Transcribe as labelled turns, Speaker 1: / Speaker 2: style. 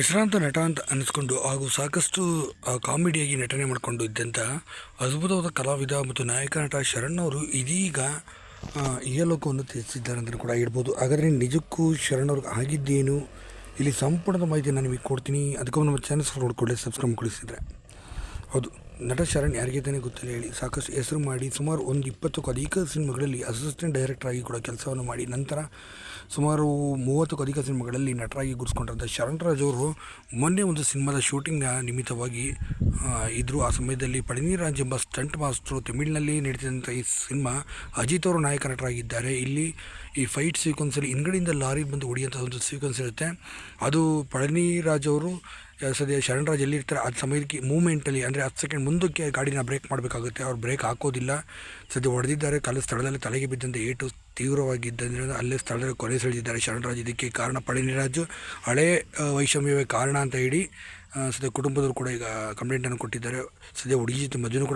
Speaker 1: ಹೆಸರಾಂತ ನಟ ಅಂತ ಅನಿಸ್ಕೊಂಡು ಹಾಗೂ ಸಾಕಷ್ಟು ಕಾಮಿಡಿಯಾಗಿ ನಟನೆ ಮಾಡಿಕೊಂಡು ಇದ್ದಂಥ ಅದ್ಭುತವಾದ ಕಲಾವಿದ ಮತ್ತು ನಾಯಕ ನಟ ಶರಣ್ ಅವರು ಇದೀಗ ಈ ಇಹಲೋಕವನ್ನು ತ್ಯಜಿಸಿದ್ದಾರೆ ಅಂತಲೂ ಕೂಡ ಹೇಳ್ಬೋದು. ಹಾಗಾದರೆ ನಿಜಕ್ಕೂ ಶರಣ್ ಅವ್ರಿಗೆ ಆಗಿದ್ದೇನು? ಇಲ್ಲಿ ಸಂಪೂರ್ಣದ ಮಾಹಿತಿ ನಾನು ನಿಮಗೆ ಕೊಡ್ತೀನಿ. ಅದಕ್ಕೂ ನಮ್ಮ ಚಾನಲ್ಸ್ ನೋಡ್ಕೊಳ್ಳಿ ಸಬ್ಸ್ಕ್ರೈಬ್ ಕೊಡಿಸಿದರೆ ಹೌದು, ನಟ ಶರಣ್ ಯಾರಿಗೆ ತಾನೇ ಗೊತ್ತಿಲ್ಲ ಹೇಳಿ. ಸಾಕಷ್ಟು ಹೆಸರು ಮಾಡಿ ಸುಮಾರು ಒಂದು ಇಪ್ಪತ್ತಕ್ಕೂ ಅಧಿಕ ಸಿನಿಮಾಗಳಲ್ಲಿ ಅಸಿಸ್ಟೆಂಟ್ ಡೈರೆಕ್ಟರ್ ಆಗಿ ಕೂಡ ಕೆಲಸವನ್ನು ಮಾಡಿ, ನಂತರ ಸುಮಾರು ಮೂವತ್ತಕ್ಕೂ ಅಧಿಕ ಸಿನಿಮಾಗಳಲ್ಲಿ ನಟರಾಗಿ ಗುರುಸ್ಕೊಂಡಿರೋಂಥ ಶರಣ್ ರಾಜ್ ಅವರು ಮೊನ್ನೆ ಒಂದು ಸಿನಿಮಾದ ಶೂಟಿಂಗ್ನ ನಿಮಿತ್ತವಾಗಿ ಇದ್ದರು ಆ ಸಮಯದಲ್ಲಿ ಪಳನಿರಾಜ್ ಎಂಬ ಸ್ಟಂಟ್ ಮಾಸ್ಟ್ರು ತಮಿಳಿನಲ್ಲಿ ನಡೀತಿದ್ದಂಥ ಈ ಸಿನಿಮಾ ಅಜಿತ್ ಅವರು ನಾಯಕ ನಟರಾಗಿದ್ದಾರೆ ಇಲ್ಲಿ ಈ ಫೈಟ್ ಸೀಕ್ವೆನ್ಸಲ್ಲಿ ಹಿಂದ್ಗಡೆಯಿಂದ ಲಾರಿ ಬಂದು ಹೊಡಿಯೋಂಥ ಒಂದು ಸೀಕ್ವೆನ್ಸ್ ಇರುತ್ತೆ. ಅದು ಪಳನಿರಾಜ್ ಅವರು ಸದ್ಯ ಶರಣರಾಜ್ ಎಲ್ಲಿರ್ತಾರೆ ಆ ಸಮಯಕ್ಕೆ, ಮೂಮೆಂಟಲ್ಲಿ, ಅಂದರೆ ಹತ್ತು ಸೆಕೆಂಡ್ ಮುಂದಕ್ಕೆ ಗಾಡಿನ ಬ್ರೇಕ್ ಮಾಡಬೇಕಾಗುತ್ತೆ. ಅವ್ರು ಬ್ರೇಕ್ ಹಾಕೋದಿಲ್ಲ. ಸದ್ಯ ಹೊಡೆದಿದ್ದಾರೆ ಕಾಲ ಸ್ಥಳದಲ್ಲಿ ತಲೆಗೆ ಬಿದ್ದಂಥ ಏಟು ತೀವ್ರವಾಗಿದ್ದರಿಂದ ಅಲ್ಲೇ ಸ್ಥಳದಲ್ಲಿ ಕೊಲೆ ಸೆಳೆದಿದ್ದಾರೆ ಶರಣರಾಜ್. ಇದಕ್ಕೆ ಕಾರಣ ಪಳನಿರಾಜು. ಹಳೇ ವೈಷಮ್ಯವೇ ಕಾರಣ ಅಂತ ಹೇಳಿ ಸದ್ಯ ಕುಟುಂಬದವರು ಕೂಡ ಈಗ ಕಂಪ್ಲೇಂಟನ್ನು ಕೊಟ್ಟಿದ್ದಾರೆ. ಸದ್ಯ ಹುಡುಗಿ ಜೊತೆ